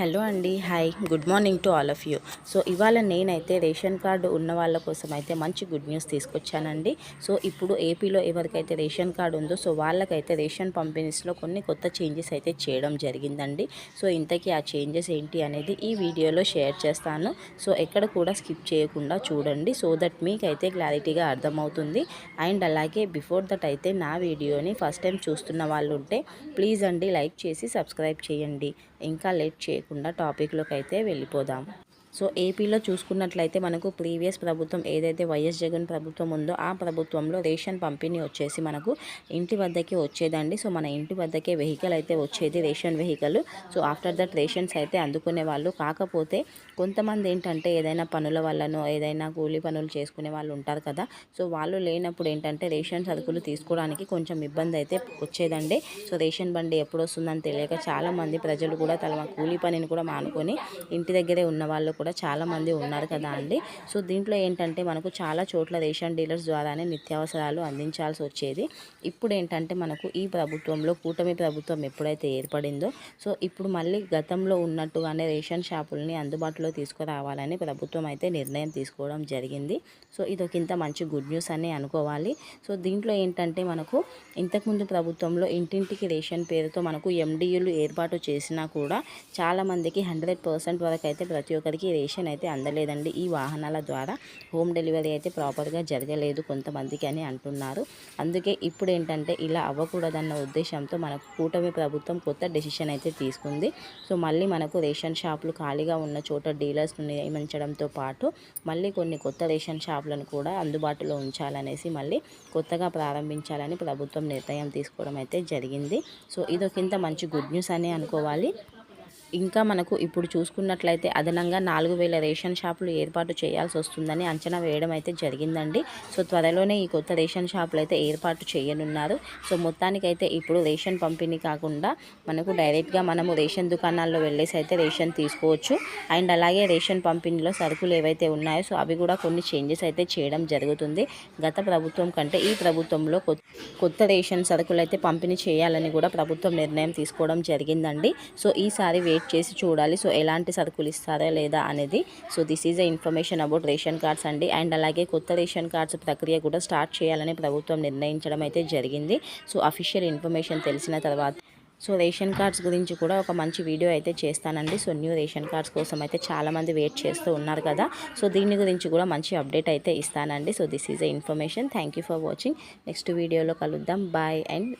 Hello అండి hi. Good morning to all of you. So ఇవాళ నేనైతే రేషన్ కార్డు ఉన్న వాళ్ళ కోసం అయితే మంచి గుడ్ న్యూస్ తీసుకొచ్చానండి. సో ఇప్పుడు ఏపీలో ఎవరికైతే రేషన్ కార్డు ఉందో సో వాళ్ళకైతే రేషన్ పంపిణీస్లో కొన్ని కొత్త చేంజెస్ అయితే చేయడం జరిగిందండి. సో ఇంతకీ ఆ చేంజెస్ ఏంటి అనేది ఈ వీడియోలో షేర్ చేస్తాను. సో ఎక్కడ కూడా స్కిప్ చేయకుండా చూడండి. సో దట్ మీకైతే క్లారిటీగా అర్థమవుతుంది. అండ్ అలాగే బిఫోర్ దట్ అయితే నా వీడియోని ఫస్ట్ టైం చూస్తున్న వాళ్ళు ఉంటే ప్లీజ్ అండి లైక్ చేసి సబ్స్క్రైబ్ చేయండి. ఇంకా లేట్ లేకుండా టాపిక్లోకి అయితే వెళ్ళిపోదాం. సో ఏపీలో చూసుకున్నట్లయితే మనకు ప్రీవియస్ ప్రభుత్వం ఏదైతే వైఎస్ జగన్ ప్రభుత్వం ఉందో ఆ ప్రభుత్వంలో రేషన్ పంపిణీ వచ్చేసి మనకు ఇంటి వద్దకే వచ్చేదండి. సో మన ఇంటి వద్దకే వెహికల్ అయితే వచ్చేది ration vehicle. So after that rations అయితే అందుకునే వాళ్ళు. కాకపోతే కొంతమంది ఏంటంటే ఏదైనా పనుల వల్లనో ఏదైనా కూలీ పనులు చేసుకునే వాళ్ళు ఉంటారు కదా. సో వాళ్ళు లేనప్పుడు ఏంటంటే రేషన్ సరుకులు తీసుకోవడానికి కొంచెం ఇబ్బంది అయితే వచ్చేదండి. సో రేషన్ బండి ఎప్పుడు వస్తుందని తెలియక చాలామంది ప్రజలు కూడా తమ కూలీ పనిని కూడా మానుకొని ఇంటి దగ్గరే ఉన్న వాళ్ళు కూడా చాలామంది ఉన్నారు కదా అండి. సో దీంట్లో ఏంటంటే మనకు చాలా చోట్ల రేషన్ డీలర్స్ ద్వారానే నిత్యావసరాలు అందించాల్సి వచ్చేది. ఇప్పుడు ఏంటంటే మనకు ఈ ప్రభుత్వంలో కూటమి ప్రభుత్వం ఎప్పుడైతే ఏర్పడిందో సో ఇప్పుడు మళ్ళీ గతంలో ఉన్నట్టుగానే రేషన్ షాపుల్ని అందుబాటులో తీసుకురావాలని ప్రభుత్వం అయితే నిర్ణయం తీసుకోవడం జరిగింది. సో ఇదొకింత మంచి గుడ్ న్యూస్ అని అనుకోవాలి. సో దీంట్లో ఏంటంటే మనకు ఇంతకుముందు ప్రభుత్వంలో ఇంటింటికి రేషన్ పేరుతో మనకు ఎండియూలు ఏర్పాటు చేసినా కూడా చాలామందికి హండ్రెడ్ పర్సెంట్ వరకు అయితే ప్రతి ఒక్కరికి రేషన్ అయితే అందలేదండి. ఈ వాహనాల ద్వారా హోమ్ డెలివరీ అయితే ప్రాపర్గా జరగలేదు కొంతమందికి అని అంటున్నారు. అందుకే ఇప్పుడు ఏంటంటే ఇలా అవ్వకూడదన్న ఉద్దేశంతో మనకు కూటమి ప్రభుత్వం కొత్త డెసిషన్ అయితే తీసుకుంది. సో మళ్ళీ మనకు రేషన్ షాపులు ఖాళీగా ఉన్న చోట డీలర్స్ను నియమించడంతో పాటు మళ్ళీ కొన్ని కొత్త రేషన్ షాపులను కూడా అందుబాటులో ఉంచాలనేసి మళ్ళీ కొత్తగా ప్రారంభించాలని ప్రభుత్వం నిర్ణయం తీసుకోవడం అయితే జరిగింది. సో ఇదొకింత మంచి గుడ్ న్యూస్ అని అనుకోవాలి. ఇంకా మనకు ఇప్పుడు చూసుకున్నట్లయితే అదనంగా నాలుగు వేల రేషన్ షాపులు ఏర్పాటు చేయాల్సి వస్తుందని అంచనా వేయడం అయితే జరిగిందండి. సో త్వరలోనే ఈ కొత్త రేషన్ షాపులు అయితే ఏర్పాటు చేయనున్నారు. సో మొత్తానికైతే ఇప్పుడు రేషన్ పంపిణీ కాకుండా మనకు డైరెక్ట్గా మనము రేషన్ దుకాణాల్లో వెళ్ళేసి అయితే రేషన్ తీసుకోవచ్చు. అండ్ అలాగే రేషన్ పంపిణీలో సరుకులు ఏవైతే ఉన్నాయో సో అవి కూడా కొన్ని చేంజెస్ అయితే చేయడం జరుగుతుంది. గత ప్రభుత్వం కంటే ఈ ప్రభుత్వంలో కొత్త రేషన్ సరుకులు అయితే పంపిణీ చేయాలని కూడా ప్రభుత్వం నిర్ణయం తీసుకోవడం జరిగిందండి. సో ఈసారి వెయిట్ చేసి చూడాలి. సో ఎలాంటి సరుకులు ఇస్తారా లేదా అనేది. So this is a information about ration cards అండి. అండ్ అలాగే కొత్త రేషన్ కార్డ్స్ ప్రక్రియ కూడా స్టార్ట్ చేయాలని ప్రభుత్వం నిర్ణయించడం అయితే జరిగింది. సో అఫీషియల్ ఇన్ఫర్మేషన్ తెలిసిన తర్వాత. సో రేషన్ కార్డ్స్ గురించి కూడా ఒక మంచి వీడియో అయితే చేస్తానండి. సో న్యూ రేషన్ కార్డ్స్ కోసం అయితే చాలామంది వెయిట్ చేస్తూ ఉన్నారు కదా. సో దీని గురించి కూడా మంచి అప్డేట్ అయితే ఇస్తానండి. So this is a information thank you for watching next వీడియోలో కలుద్దాం. Bye and